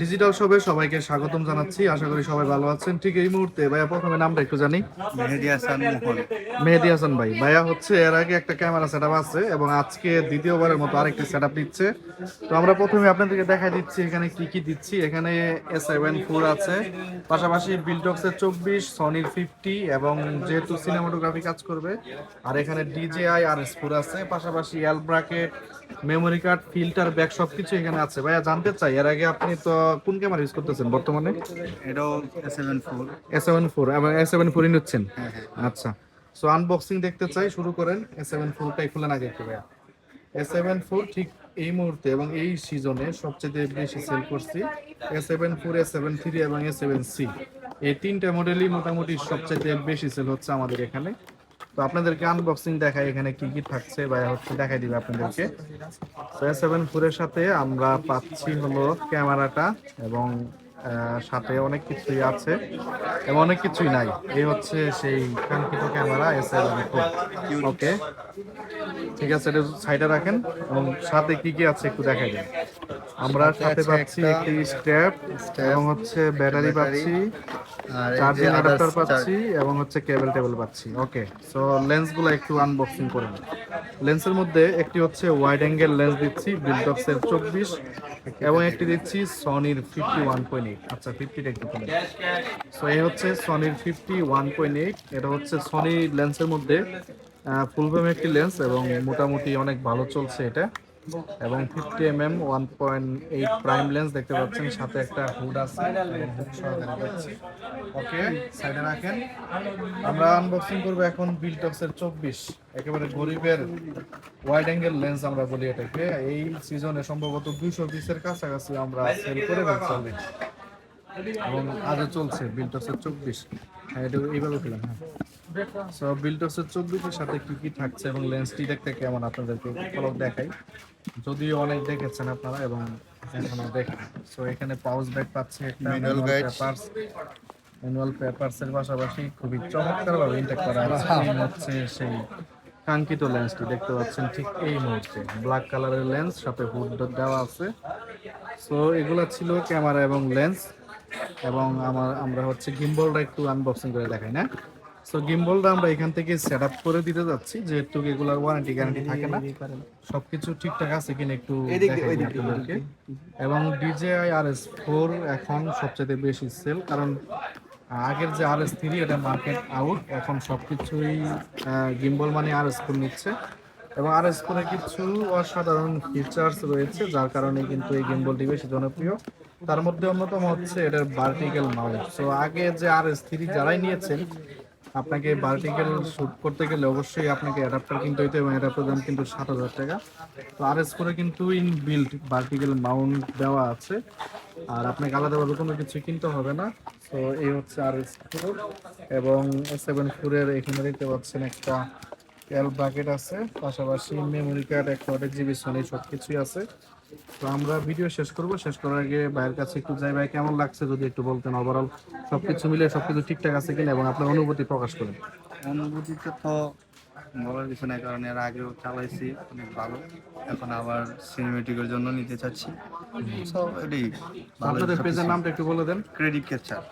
Digital শপে সবাইকে স্বাগতম জানাচ্ছি। আশা করি সবাই ভালো আছেন। ঠিক এই মুহূর্তে ভাইয়া প্রথমে নামটা একটু জানি। মেহেদি হাসান মোহন। মেহেদি হাসান ভাই। ভাইয়া হচ্ছে এর আগে একটা ক্যামেরা সেটআপ আছে এবং আজকে দ্বিতীয়বারের মতো আরেকটি সেটআপ দিচ্ছে তো আমরা প্রথমে আপনাদেরকে দেখা দিচ্ছি এখানে কি কি দিচ্ছি। এখানে এস সেভেন ফোর আছে। পাশাপাশি বিলটক্সের চব্বিশ সনির ফিফটি এবং যেহেতু সিনেমাটোগ্রাফি কাজ করবে আর এখানে ডিজেআই আর এস ফোর আছে। পাশাপাশি L bracket memory card filter bag সবকিছু এখানে আছে। ভাইয়া জানতে চাই এর আগে আপনি তো কোন ক্যামেরা ইউজ করতেছেন বর্তমানে? এটাও seven four S seven four এবং এস সেভেন ফোরই নিচ্ছেন? হ্যাঁ হ্যাঁ। আচ্ছা। সো আনবক্সিং দেখতে চাই শুরু করেন। এস সেভেন ফোরটাই খুলে আগে একটু ভাইয়া। এস সেভেন ফোর ঠিক এই মুহূর্তে এবং এই সিজনে সবচেয়ে বেশি সেল করছি S seven four S seven three এবং এস সেভেন সি এই তিনটা মডেলই মোটামুটি সবচেয়ে বেশি সেল হচ্ছে আমাদের এখানে। তো আপনাদেরকে আনবক্সিং দেখাই এখানে কি কি থাকছে বা হচ্ছে দেখাই দিবে আপনাদেরকে। সেভেন ফোরের সাথে আমরা পাচ্ছি হলো ক্যামেরাটা এবং সাথে অনেক কিছুই আছে এবং অনেক কিছুই নাই। এই হচ্ছে সেই কাঙ্ক্ষিত ক্যামেরা এস ওকে ঠিক আছে, এটা সাইডে রাখেন এবং সাথে কি কি আছে একটু দেখাই দিন। আমরা সাথে পাচ্ছি একটি স্ট্র্যাপ এবং হচ্ছে ব্যাটারি পাচ্ছি চার্জিং অ্যাডাপ্টার পাচ্ছি এবং হচ্ছে কেবল টেবিল পাচ্ছি। ওকে সো লেন্সগুলো একটু আনবক্সিং করে নিই। লেন্সের মধ্যে একটি হচ্ছে ওয়াইড অ্যাঙ্গেল লেন্স দিচ্ছি বিলটক্স এর চব্বিশ এবং একটি দিচ্ছি সনির ফিফটি ওয়ান পয়েন্ট এইট আচ্ছা ফিফটিটা একটু খুলে সো এই হচ্ছে সনির ফিফটি ওয়ান পয়েন্ট এইট এটা হচ্ছে সনি লেন্সের মধ্যে ফুল ফ্রেম একটি লেন্স এবং মোটামুটি অনেক ভালো চলছে এটা। এবং fifty M M one point eight prime lens দেখতে পাচ্ছেন। সাথে একটা হুড আছে ওকে সাইডে রাখেন। আমরা আনবক্সিং করব এখন বিলটক্সের চব্বিশ। একেবারে গরিবের ওয়াইড অ্যাঙ্গেল লেন্স আমরা বলি এটাকে। এই সিজনে সম্ভবত দুইশো পিসের কাছাকাছি আমরা সেল করে ফেলছি এবং আজও চলছে বিলটক্সের চব্বিশ। হ্যাঁ এটা এইভাবে পেলাম হ্যাঁ। সো বিলটক্সের চব্বিশের সাথে কি কি থাকছে এবং লেন্সটি দেখতে কেমন আপনাদেরকে ফলক দেখাই। যদিও অনেক দেখেছেন আপনারা এবং এখনও দেখেন। সো এখানে পাউচ ব্যাগ পাচ্ছে একটা পেপারস ম্যানুয়াল পেপারস এর পাশাপাশি খুবই চমৎকার ভাবে ইন্টেক করা আছে হচ্ছে সেই কাঙ্ক্ষিত লেন্সটি দেখতে পাচ্ছেন ঠিক এই মুহূর্তে। ব্ল্যাক কালারের লেন্স সাথে হুড দেওয়া আছে। সো এগুলা ছিল ক্যামেরা এবং লেন্স এবং আমার আমরা হচ্ছে গিম্বলটা একটু আনবক্সিং করে দেখাই না? সো গিম্বলটা আমরা এখান থেকে সেট আপ করে দিতে যাচ্ছি যেহেতু এগুলার ওয়ারেন্টি গ্যারান্টি থাকে না। সবকিছু ঠিকঠাক আছে কিনা একটু আপনাদেরকে। এবং ডিজেআই আর এস ফোর এখন সবচেয়ে বেশি সেল কারণ আগের যে আর এস থ্রি এটা মার্কেট আউট এখন সবকিছুই গিম্বল মানে আর এস ফোর নিচ্ছে। এবং আর এস ফোরে কিছু অসাধারণ ফিচার্স রয়েছে যার কারণে কিন্তু এই গিম্বলটি বেশি জনপ্রিয়। তার মধ্যে অন্যতম হচ্ছে এটার ভার্টিক্যাল মাউন্ট সো আগে যে আর এস থ্রি যারাই নিয়েছেন আপনাকে ভার্টিক্যাল শুট করতে গেলে অবশ্যই আপনাকে অ্যাডাপ্টার কিনতে হইতে এবং অ্যাডাপ্টার দাম কিন্তু সাত হাজার টাকা। তো আর এস করে কিন্তু ইন বিল্ড ভার্টিক্যাল মাউন্ট দেওয়া আছে, আর আপনাকে আলাদাভাবে কোনো কিছু কিনতে হবে না। তো এই হচ্ছে আর এস ফোর এবং সেভেন ফোরের এখানে দেখতে পাচ্ছেন একটা এল বাকেট আছে, পাশাপাশি memory card order GB Sony সব কিছুই আছে। তো আমরা ভিডিও শেষ করব। শেষ করার আগে ভাইয়ের কাছে একটু যাই। ভাই কেমন লাগছে যদি একটু বলতেন ওভারঅল সবকিছু মিলে সবকিছু ঠিকঠাক আছে কিনা এবং আপনার অনুভূতি প্রকাশ করেন? অনুভূতিতে তো বলার কিছু নাই কারণ এর আগেও চালাইছি অনেক ভালো। এখন আবার সিনেমেটিকের জন্য নিতে চাচ্ছি। এটাই আপনাদের পেজের নামটা একটু বলে দেন। ক্রেডিট ক্যাপচার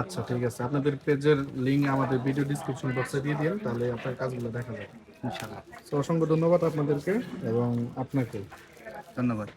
আচ্ছা ঠিক আছে। আপনাদের পেজের লিঙ্ক আমাদের ভিডিও ডিসক্রিপশন বক্সে দিয়ে দিন তাহলে আপনার কাজগুলো দেখা যাবে। ইনশাল্লাহ তো অসংখ্য ধন্যবাদ আপনাদেরকে এবং আপনাকে। ধন্যবাদ।